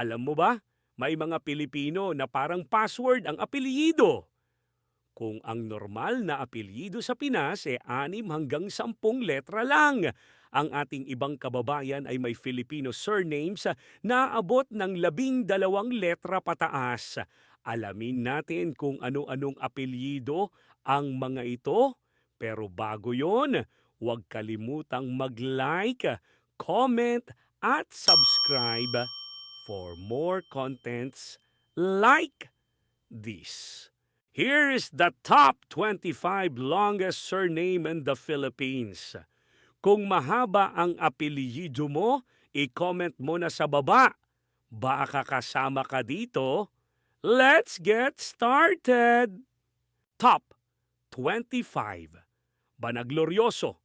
Alam mo ba, may mga Pilipino na parang password ang apelyido. Kung ang normal na apelyido sa Pinas ay anim hanggang sampung letra lang. Ang ating ibang kababayan ay may Filipino surnames na abot ng labing dalawang letra pataas. Alamin natin kung ano-anong apelyido ang mga ito. Pero bago yon, huwag kalimutang mag-like, comment, at subscribe for more contents like this. Here is the top 25 longest surname in the Philippines. Kung mahaba ang apelyido mo, i-comment mo na sa baba. Baka kasama ka dito. Let's get started! Top 25. Banaglorioso.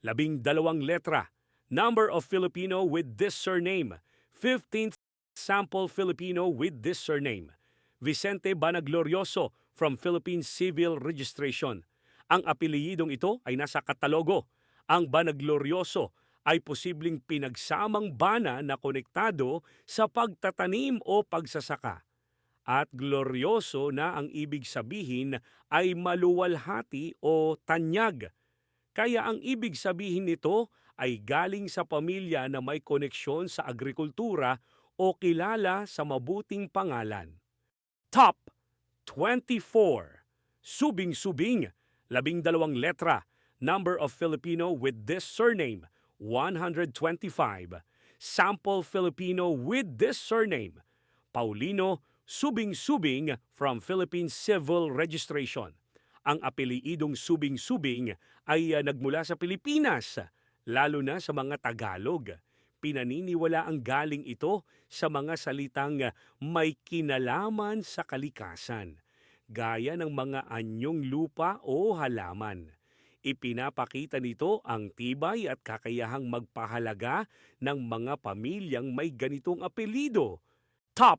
Labing dalawang letra. Number of Filipino with this surname. 15th sample Filipino with this surname. Vicente Banaglorioso from Philippine Civil Registration. Ang apelyidong ito ay nasa katalogo. Ang Banaglorioso ay posibleng pinagsamang bana na konektado sa pagtatanim o pagsasaka. At glorioso na ang ibig sabihin ay maluwalhati o tanyag. Kaya ang ibig sabihin nito ay galing sa pamilya na may koneksyon sa agrikultura o kilala sa mabuting pangalan. Top 24. Subing-subing, labing dalawang letra, number of Filipino with this surname, 125. Sample Filipino with this surname, Paulino Subing-Subing from Philippine Civil Registration. Ang apeliidong Subing-Subing ay uh, nagmula sa Pilipinas, lalo na sa mga Tagalog. Pinaniniwala ang galing ito sa mga salitang may kinalaman sa kalikasan, gaya ng mga anyong lupa o halaman. Ipinapakita nito ang tibay at kakayahang magpahalaga ng mga pamilyang may ganitong apelido. Top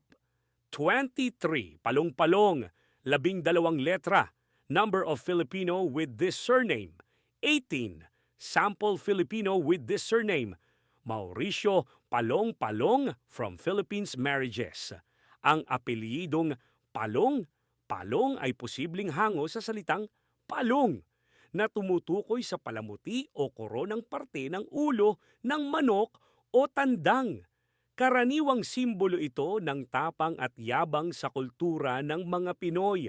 23, palong-palong, labing dalawang letra, number of Filipino with this surname, 18, sample Filipino with this surname, Mauricio Palong-Palong from Philippines Marriages. Ang apelyidong Palong, Palong ay posibleng hango sa salitang palong na tumutukoy sa palamuti o koronang parte ng ulo ng manok o tandang. Karaniwang simbolo ito ng tapang at yabang sa kultura ng mga Pinoy.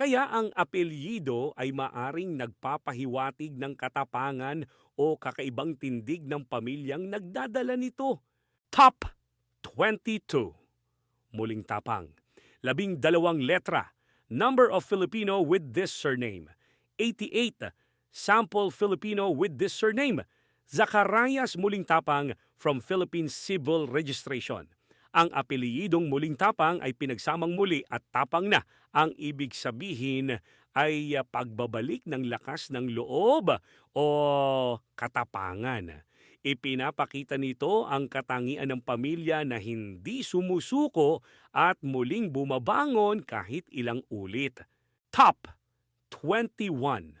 Kaya ang apelyido ay maaring nagpapahiwatig ng katapangan o kakaibang tindig ng pamilyang nagdadala nito. Top 22. Muling tapang. Labing dalawang letra. Number of Filipino with this surname. 88. Sample Filipino with this surname. Zacarias Muling Tapang from Philippine Civil Registration. Ang apelyidong Muling Tapang ay pinagsamang muli at tapang na. Ang ibig sabihin ay uh, pagbabalik ng lakas ng loob o katapangan. Ipinapakita nito ang katangian ng pamilya na hindi sumusuko at muling bumabangon kahit ilang ulit. Top 21.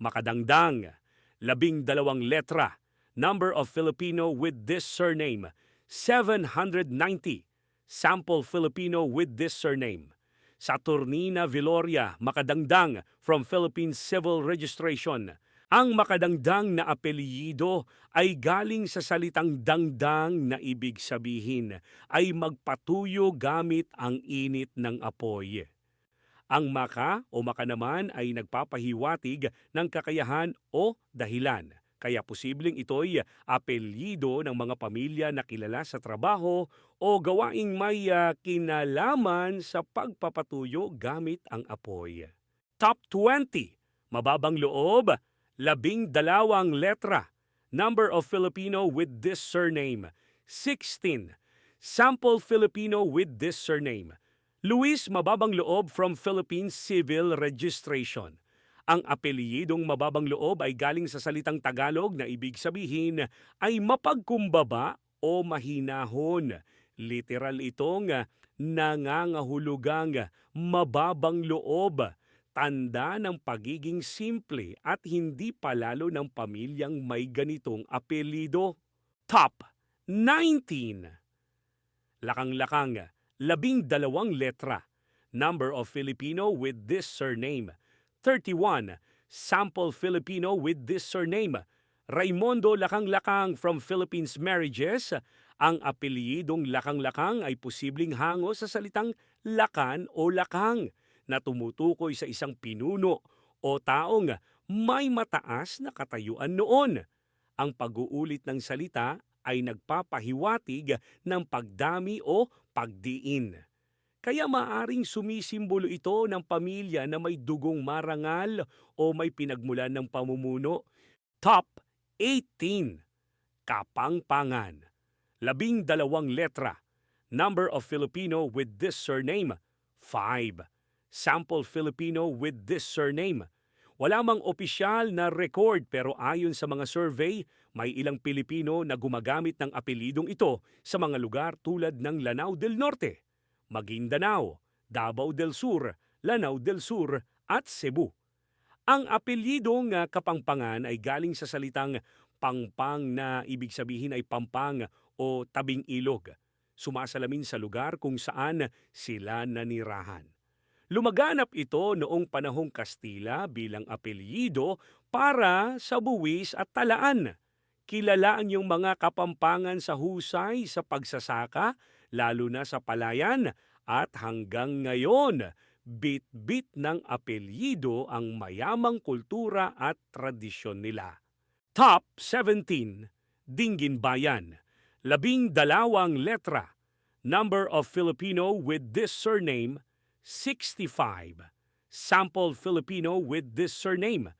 Makadangdang, labing dalawang letra, number of Filipino with this surname, 790. Sample Filipino with this surname. Saturnina Viloria, Makadangdang from Philippine Civil Registration. Ang makadangdang na apelyido ay galing sa salitang dangdang na ibig sabihin ay magpatuyo gamit ang init ng apoy. Ang maka o maka naman ay nagpapahiwatig ng kakayahan o dahilan. Kaya posibleng ito'y apelyido ng mga pamilya na kilala sa trabaho o gawaing may uh, kinalaman sa pagpapatuyo gamit ang apoy. Top 20. Mababang loob, labing dalawang letra. Number of Filipino with this surname, 16. Sample Filipino with this surname, Luis Mababang Loob from Philippine Civil Registration. Ang apelyidong mababang loob ay galing sa salitang Tagalog na ibig sabihin ay mapagkumbaba o mahinahon. Literal itong nangangahulugang mababang loob tanda ng pagiging simple at hindi palalo ng pamilyang may ganitong apelido. Top 19. Lakang-lakang, labing dalawang letra. Number of Filipino with this surname, 31. Sample Filipino with this surname, Raimundo Lakang-Lakang from Philippines Marriages. Ang apelyidong Lakang-Lakang ay posibleng hango sa salitang lakan o lakang na tumutukoy sa isang pinuno o taong may mataas na katayuan noon. Ang pag-uulit ng salita ay nagpapahiwatig ng pagdami o pagdiin. Kaya maaring sumisimbolo ito ng pamilya na may dugong marangal o may pinagmulan ng pamumuno. Top 18. Kapangpangan. Labing dalawang letra. Number of Filipino with this surname, 5. Sample Filipino with this surname. Wala mang opisyal na record pero ayon sa mga survey, may ilang Pilipino na gumagamit ng apelidong ito sa mga lugar tulad ng Lanao del Norte, Maguindanao, Davao del Sur, Lanao del Sur at Cebu. Ang apelyidong kapangpangan ay galing sa salitang pangpang na ibig sabihin ay pampang o tabing ilog. Sumasalamin sa lugar kung saan sila nanirahan. Lumaganap ito noong panahong Kastila bilang apelyido para sa buwis at talaan. Kilala ang iyong mga kapampangan sa husay sa pagsasaka, lalo na sa palayan, at hanggang ngayon, bit-bit ng apelyido ang mayamang kultura at tradisyon nila. Top 17. Dinggin Bayan. Labing dalawang letra. Number of Filipino with this surname, 65. Sample Filipino with this surname.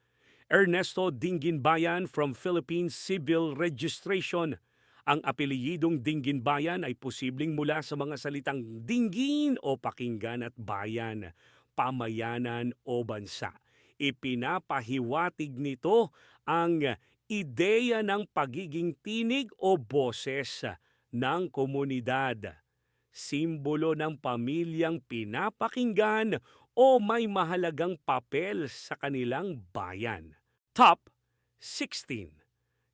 Ernesto Dinginbayan from Philippine Civil Registration. Ang apelyidong Dinginbayan ay posibleng mula sa mga salitang dinggin o pakinggan at bayan, pamayanan o bansa. Ipinapahiwatig nito ang ideya ng pagiging tinig o boses ng komunidad simbolo ng pamilyang pinapakinggan o may mahalagang papel sa kanilang bayan. Top 16.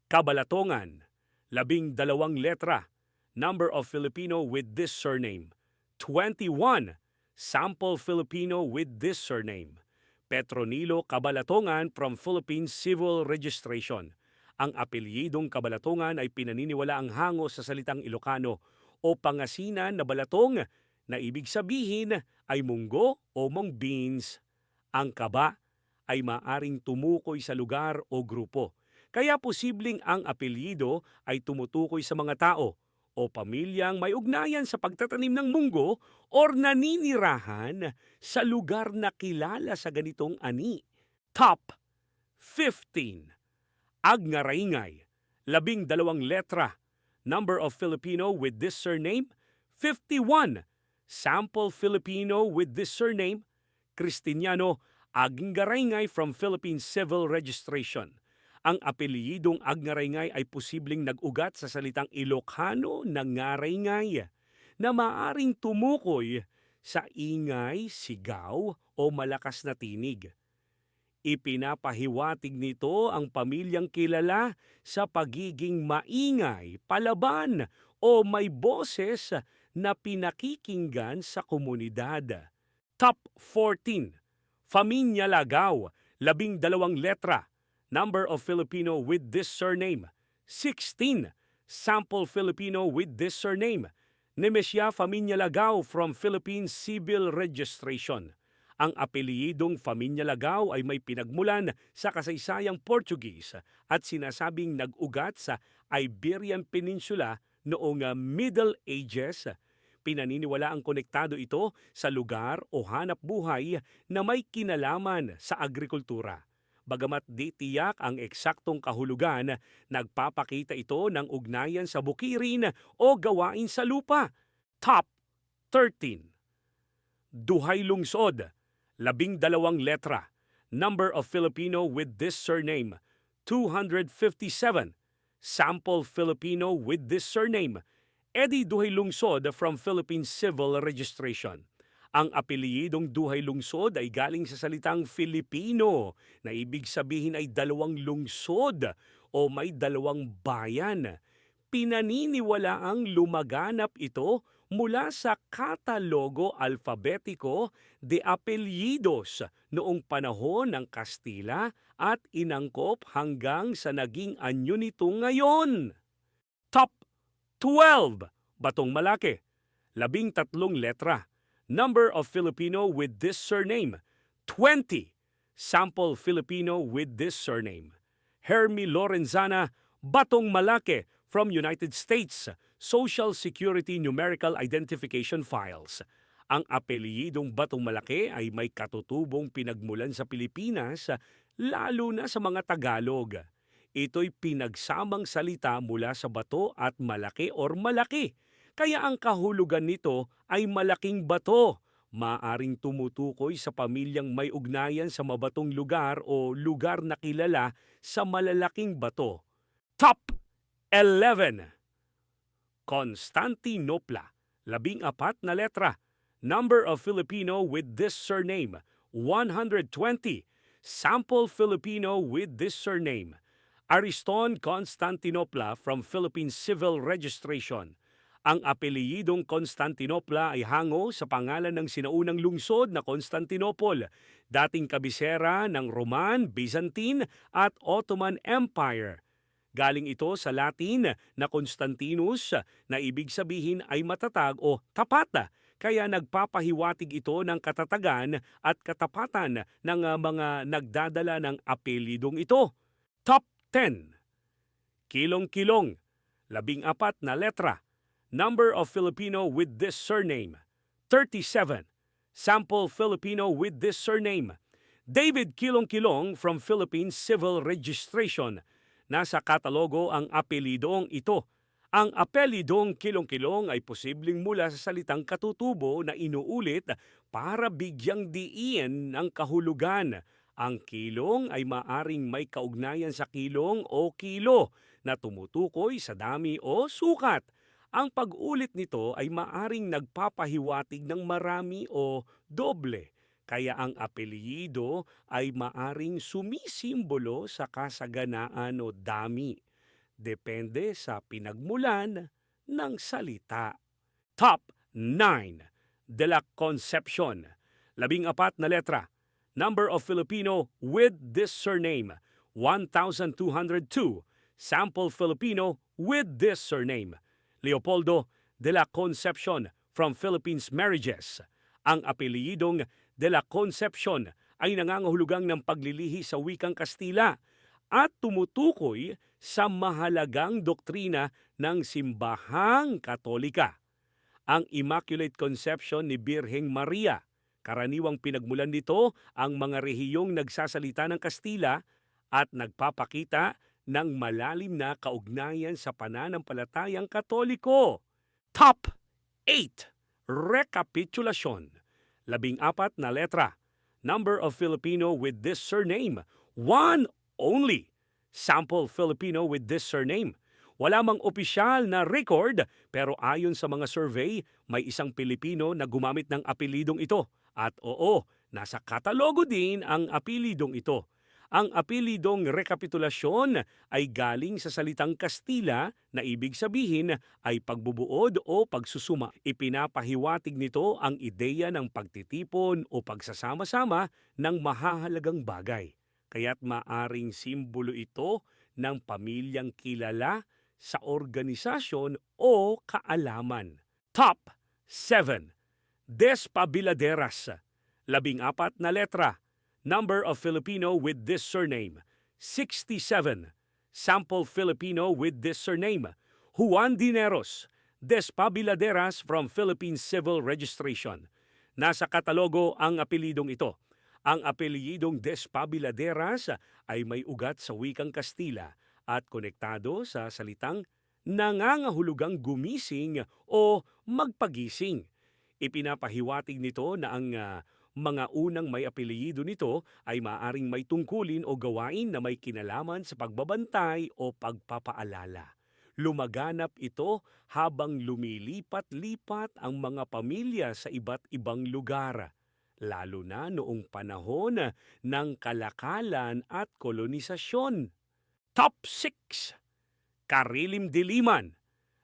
Kabalatongan. Labing dalawang letra. Number of Filipino with this surname. 21. Sample Filipino with this surname. Petronilo Kabalatongan from Philippine Civil Registration. Ang apelyidong Kabalatongan ay pinaniniwala ang hango sa salitang Ilocano o pangasinan na balatong na ibig sabihin ay munggo o mong beans. Ang kaba ay maaring tumukoy sa lugar o grupo. Kaya posibleng ang apelyido ay tumutukoy sa mga tao o pamilyang may ugnayan sa pagtatanim ng munggo or naninirahan sa lugar na kilala sa ganitong ani. Top 15. Agnaraingay. Labing dalawang letra Number of Filipino with this surname, 51. Sample Filipino with this surname, Cristiniano Agngarayngay from Philippine Civil Registration. Ang apelyidong Agngarayngay ay posibleng nag-ugat sa salitang Ilocano na ngaraygay na maaring tumukoy sa ingay, sigaw o malakas na tinig. Ipinapahiwatig nito ang pamilyang kilala sa pagiging maingay, palaban o may boses na pinakikinggan sa komunidad. Top 14. Faminya Lagaw, labing dalawang letra. Number of Filipino with this surname, 16. Sample Filipino with this surname, Nemesya Faminya Lagaw from Philippine Civil Registration. Ang apelyidong Faminya Lagaw ay may pinagmulan sa kasaysayang Portuguese at sinasabing nag-ugat sa Iberian Peninsula noong uh, Middle Ages. Pinaniniwala ang konektado ito sa lugar o hanap buhay na may kinalaman sa agrikultura. Bagamat di tiyak ang eksaktong kahulugan, nagpapakita ito ng ugnayan sa bukirin o gawain sa lupa. Top 13. Duhay lungsod labing dalawang letra. Number of Filipino with this surname, 257. Sample Filipino with this surname, Eddie Duhay Lungsod from Philippine Civil Registration. Ang apelyidong Duhay Lungsod ay galing sa salitang Filipino na ibig sabihin ay dalawang lungsod o may dalawang bayan. Pinaniniwala ang lumaganap ito mula sa Katalogo Alfabetiko de Apelyidos noong panahon ng Kastila at inangkop hanggang sa naging anyo nito ngayon. Top 12. Batong Malaki. Labing tatlong letra. Number of Filipino with this surname. 20. Sample Filipino with this surname. Hermie Lorenzana, Batong Malaki from United States. Social Security Numerical Identification Files. Ang apelyidong Batong Malaki ay may katutubong pinagmulan sa Pilipinas, lalo na sa mga Tagalog. Ito'y pinagsamang salita mula sa bato at malaki or malaki. Kaya ang kahulugan nito ay malaking bato. Maaring tumutukoy sa pamilyang may ugnayan sa mabatong lugar o lugar na kilala sa malalaking bato. Top 11. Constantinopla, labing apat na letra. Number of Filipino with this surname, 120. Sample Filipino with this surname, Ariston Constantinopla from Philippine Civil Registration. Ang apelyidong Constantinopla ay hango sa pangalan ng sinaunang lungsod na Constantinople, dating kabisera ng Roman, Byzantine at Ottoman Empire. Galing ito sa Latin na Constantinus na ibig sabihin ay matatag o tapat. Kaya nagpapahiwatig ito ng katatagan at katapatan ng uh, mga nagdadala ng apelidong ito. Top 10. Kilong-kilong, labing apat na letra. Number of Filipino with this surname, 37. Sample Filipino with this surname, David Kilong-kilong from Philippine Civil Registration. Nasa katalogo ang apelidong ito. Ang apelidong kilong-kilong ay posibleng mula sa salitang katutubo na inuulit para bigyang diin ng kahulugan. Ang kilong ay maaring may kaugnayan sa kilong o kilo na tumutukoy sa dami o sukat. Ang pag-ulit nito ay maaring nagpapahiwatig ng marami o doble. Kaya ang apelyido ay maaring sumisimbolo sa kasaganaan o dami. Depende sa pinagmulan ng salita. Top 9. De la Concepcion. Labing apat na letra. Number of Filipino with this surname, 1,202. Sample Filipino with this surname, Leopoldo de la Concepcion from Philippines Marriages. Ang apelyidong de la Concepcion ay nangangahulugang ng paglilihi sa wikang Kastila at tumutukoy sa mahalagang doktrina ng simbahang katolika. Ang Immaculate Conception ni Birheng Maria. Karaniwang pinagmulan nito ang mga rehiyong nagsasalita ng Kastila at nagpapakita ng malalim na kaugnayan sa pananampalatayang katoliko. Top 8. Rekapitulasyon. Labing apat na letra. Number of Filipino with this surname, one only. Sample Filipino with this surname. Wala mang opisyal na record pero ayon sa mga survey, may isang Pilipino na gumamit ng apelidong ito. At oo, nasa katalogo din ang apelidong ito. Ang apelidong rekapitulasyon ay galing sa salitang Kastila na ibig sabihin ay pagbubuod o pagsusuma. Ipinapahiwatig nito ang ideya ng pagtitipon o pagsasama-sama ng mahahalagang bagay. Kaya't maaring simbolo ito ng pamilyang kilala sa organisasyon o kaalaman. Top 7. Despabiladeras. Labing apat na letra. Number of Filipino with this surname, 67. Sample Filipino with this surname, Juan Dineros, Despabiladeras from Philippine Civil Registration. Nasa katalogo ang apelidong ito. Ang apelyidong Despabiladeras ay may ugat sa wikang Kastila at konektado sa salitang nangangahulugang gumising o magpagising. Ipinapahiwatig nito na ang ah, mga unang may apelyido nito ay maaring may tungkulin o gawain na may kinalaman sa pagbabantay o pagpapaalala. Lumaganap ito habang lumilipat-lipat ang mga pamilya sa iba't ibang lugar, lalo na noong panahon ng kalakalan at kolonisasyon. Top 6. Karilim-diliman.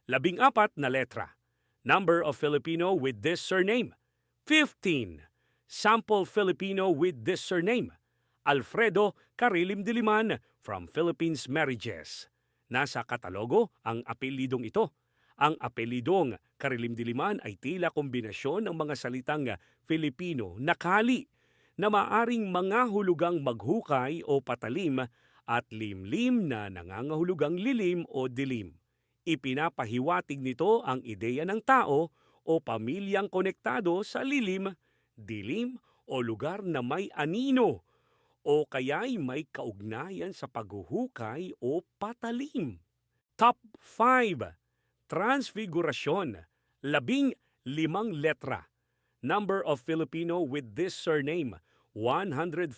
Labing apat na letra. Number of Filipino with this surname, 15. Sample Filipino with this surname, Alfredo Karilim Diliman from Philippines Marriages. Nasa katalogo ang apelidong ito. Ang apelidong Karilim Diliman ay tila kombinasyon ng mga salitang Filipino na kali na maaring mga hulugang maghukay o patalim at limlim na nangangahulugang lilim o dilim. Ipinapahiwatig nito ang ideya ng tao o pamilyang konektado sa lilim, dilim o lugar na may anino o kaya'y may kaugnayan sa paghuhukay o patalim. Top 5. Transfigurasyon. Labing limang letra. Number of Filipino with this surname, 155.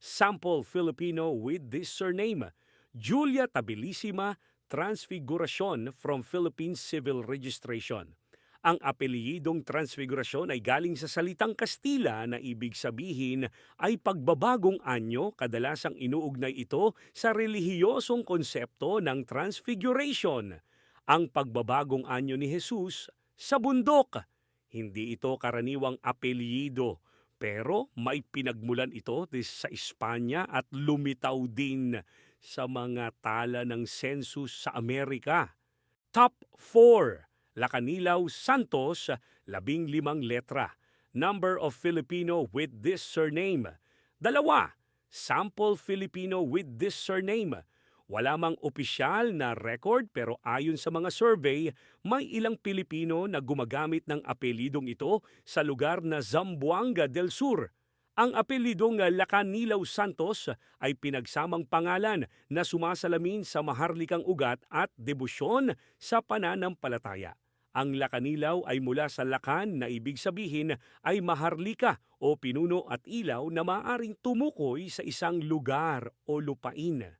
Sample Filipino with this surname, Julia Tabilisima Transfiguracion from Philippine Civil Registration. Ang apelyidong transfigurasyon ay galing sa salitang Kastila na ibig sabihin ay pagbabagong anyo, kadalasang inuugnay ito sa relihiyosong konsepto ng transfiguration. Ang pagbabagong anyo ni Jesus sa bundok. Hindi ito karaniwang apelyido, pero may pinagmulan ito sa Espanya at lumitaw din sa mga tala ng census sa Amerika. Top 4. Lacanilaw Santos, labing limang letra. Number of Filipino with this surname. Dalawa. Sample Filipino with this surname. Wala mang opisyal na record pero ayon sa mga survey, may ilang Pilipino na gumagamit ng apelidong ito sa lugar na Zamboanga del Sur. Ang apelidong Lacanilaw Santos ay pinagsamang pangalan na sumasalamin sa maharlikang ugat at debosyon sa pananampalataya. Ang Lacanilaw ay mula sa lakan na ibig sabihin ay maharlika o pinuno at ilaw na maaring tumukoy sa isang lugar o lupain.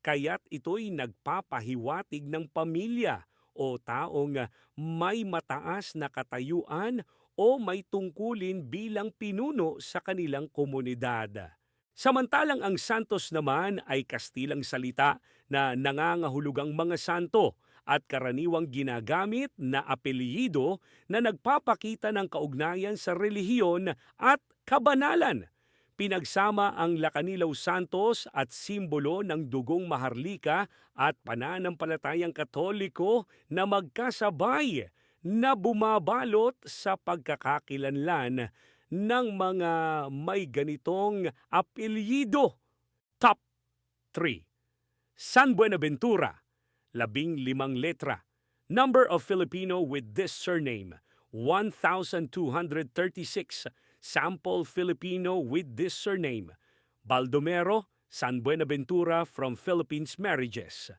Kaya't ito'y nagpapahiwatig ng pamilya o taong may mataas na katayuan o may tungkulin bilang pinuno sa kanilang komunidad. Samantalang ang santos naman ay kastilang salita na nangangahulugang mga santo at karaniwang ginagamit na apelyido na nagpapakita ng kaugnayan sa relihiyon at kabanalan. Pinagsama ang Lacanilaw Santos at simbolo ng dugong maharlika at pananampalatayang katoliko na magkasabay na bumabalot sa pagkakakilanlan ng mga may ganitong apelyido. Top 3. San Buenaventura, labing limang letra. Number of Filipino with this surname, 1,236. Sample Filipino with this surname, Baldomero San Buenaventura from Philippines Marriages.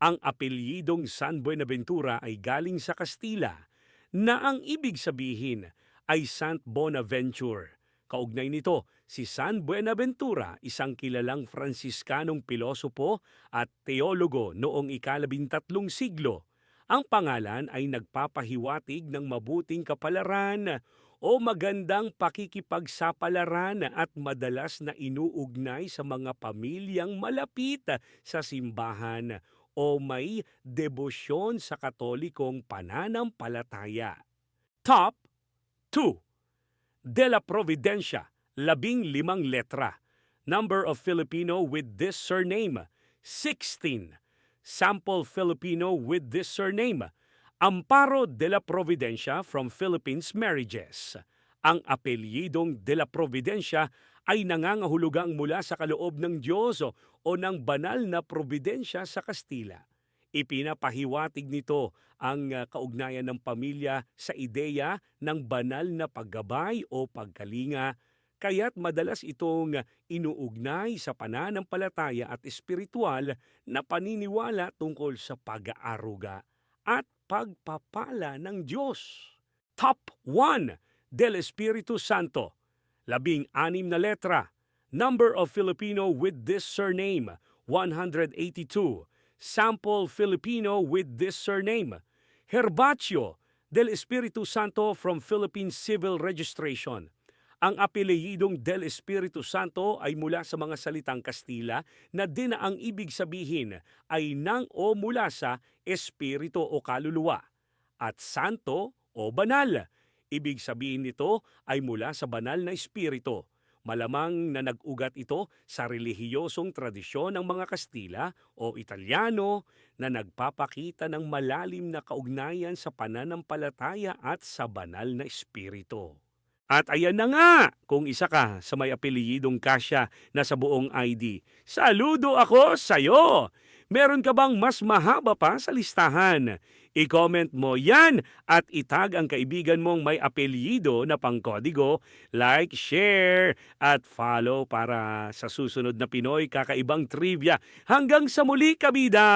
Ang apelyidong San Buenaventura ay galing sa Kastila na ang ibig sabihin ay Sant Bonaventure. Kaugnay nito, si San Buenaventura, isang kilalang Fransiskanong pilosopo at teologo noong ikalabintatlong siglo. Ang pangalan ay nagpapahiwatig ng mabuting kapalaran o magandang pakikipagsapalaran at madalas na inuugnay sa mga pamilyang malapit sa simbahan o may debosyon sa katolikong pananampalataya. Top 2. De la Providencia, labing limang letra. Number of Filipino with this surname, 16. Sample Filipino with this surname, Amparo de la Providencia from Philippines Marriages. Ang apelyidong de la Providencia ay nangangahulugang mula sa kaloob ng Diyos o, o ng banal na providensya sa Kastila. Ipinapahiwatig nito ang uh, kaugnayan ng pamilya sa ideya ng banal na paggabay o pagkalinga, kaya't madalas itong inuugnay sa pananampalataya at espiritual na paniniwala tungkol sa pag-aaruga at pagpapala ng Diyos. Top 1 del Espiritu Santo. Labing anim na letra. Number of Filipino with this surname, 182. Sample Filipino with this surname. Herbacio del Espiritu Santo from Philippine Civil Registration. Ang apelidong del Espiritu Santo ay mula sa mga salitang Kastila na din ang ibig sabihin ay nang o mula sa espiritu o kaluluwa. at santo o banal. Ibig sabihin nito ay mula sa banal na espiritu. Malamang na nag-ugat ito sa relihiyosong tradisyon ng mga Kastila o Italyano na nagpapakita ng malalim na kaugnayan sa pananampalataya at sa banal na espiritu. At ayan na nga, kung isa ka sa may apelyidong Kasya na sa buong ID, saludo ako sa'yo! Meron ka bang mas mahaba pa sa listahan? I-comment mo yan at itag ang kaibigan mong may apelyido na pangkodigo, like, share, at follow para sa susunod na Pinoy kakaibang trivia. Hanggang sa muli, kabida!